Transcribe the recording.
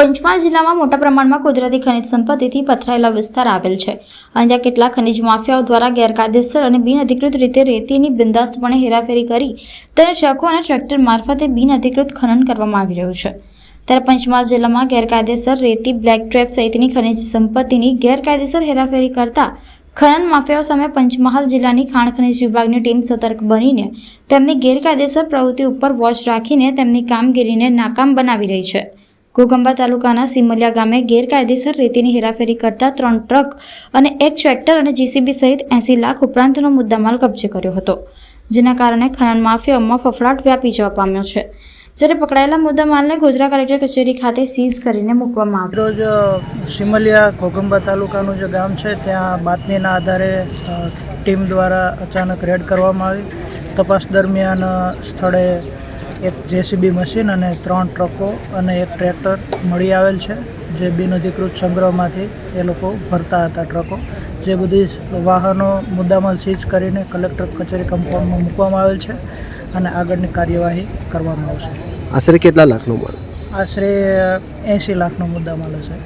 પંચમહાલ જિલ્લામાં મોટા પ્રમાણમાં કુદરતી ખનિજ સંપત્તિથી પથરાયેલા વિસ્તાર આવેલ છે. અને ત્યાં કેટલાક ખનિજ માફિયાઓ દ્વારા ગેરકાયદેસર અને બિનઅધિકૃત રીતે રેતીની બિંદાસ્તપણે હેરાફેરી કરી તેને ટ્રકો અને ટ્રેક્ટર મારફતે બિનઅધિકૃત ખનન કરવામાં આવી રહ્યું છે. ત્યારે પંચમહાલ જિલ્લામાં ગેરકાયદેસર રેતી બ્લેક ટ્રેપ સહિતની ખનિજ સંપત્તિની ગેરકાયદેસર હેરાફેરી કરતા ખનન માફિયાઓ સામે પંચમહાલ જિલ્લાની ખાણ ખનિજ વિભાગની ટીમ સતર્ક બનીને તેમની ગેરકાયદેસર પ્રવૃત્તિ ઉપર વોચ રાખીને તેમની કામગીરીને નાકામ બનાવી રહી છે. ઘોગંબા તાલુકાના સિમલિયા ગામે ગેરકાયદેસર રેતીની હેરાફેરી કરતા ત્રણ ટ્રક અને એક ટ્રેક્ટર અને જીસીબી સહિત એંસી લાખ ઉપરાંતનો મુદ્દામાલ કબજે કર્યો હતો, જેના કારણે ખનન માફિયાઓમાં ફફડાટ વ્યાપી જવા પામ્યો છે. જ્યારે પકડાયેલા મુદ્દામાલને ગોધરા કલેક્ટર કચેરી ખાતે સીઝ કરીને મૂકવામાં આવ્યો. રોજ સિમલિયા ઘોગંબા તાલુકાનું જે ગામ છે, ત્યાં બાતમીના આધારે ટીમ દ્વારા અચાનક રેડ કરવામાં આવી. તપાસ દરમિયાન સ્થળે એક જેસીબી મશીન અને ત્રણ ટ્રકો અને એક ટ્રેક્ટર મળી આવેલ છે. જે બિનઅધિકૃત સંગ્રહમાંથી એ લોકો ભરતા હતા ટ્રકો. જે બધી વાહનો મુદ્દામાલ સીઝ કરીને કલેક્ટર કચેરી કમ્પાઉન્ડમાં મૂકવામાં આવેલ છે અને આગળની કાર્યવાહી કરવામાં આવશે. આશરે કેટલા લાખનો માલ? આશરે એંસી લાખનો મુદ્દામાલ હશે.